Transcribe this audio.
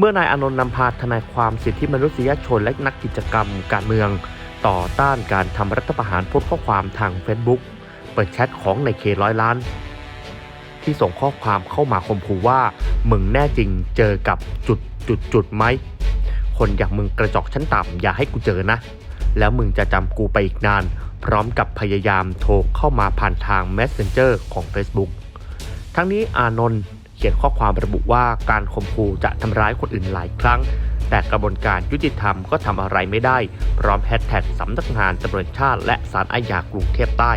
เมื่อนายอนนท์นำพาทนายความสิทธิมนุษยชนและนักกิจกรรมการเมือง ต่อต้านการทำรัฐประหารโพสต์ข้อความทาง Facebook เปิดแชทของในเคร้อยล้าน ที่ส่งข้อความเข้ามาข่มขู่ว่า มึงแน่จริงเจอกับจุดจุดจุดไหม คนอย่างมึงกระจอกชั้นต่ำอย่าให้กูเจอนะ แล้วมึงจะจำกูไปอีกนาน พร้อมกับพยายามโทรเข้ามาผ่านทาง Messenger ของ Facebook ทั้งนี้อานนท์ เขียนข้อความระบุว่าการข่มขู่จะทำร้ายคนอื่นหลายครั้ง แต่กระบวนการยุติธรรมก็ทำอะไรไม่ได้ พร้อมแฮชแท็กสำนักงานตำรวจชาติและศาลอาญากรุงเทพใต้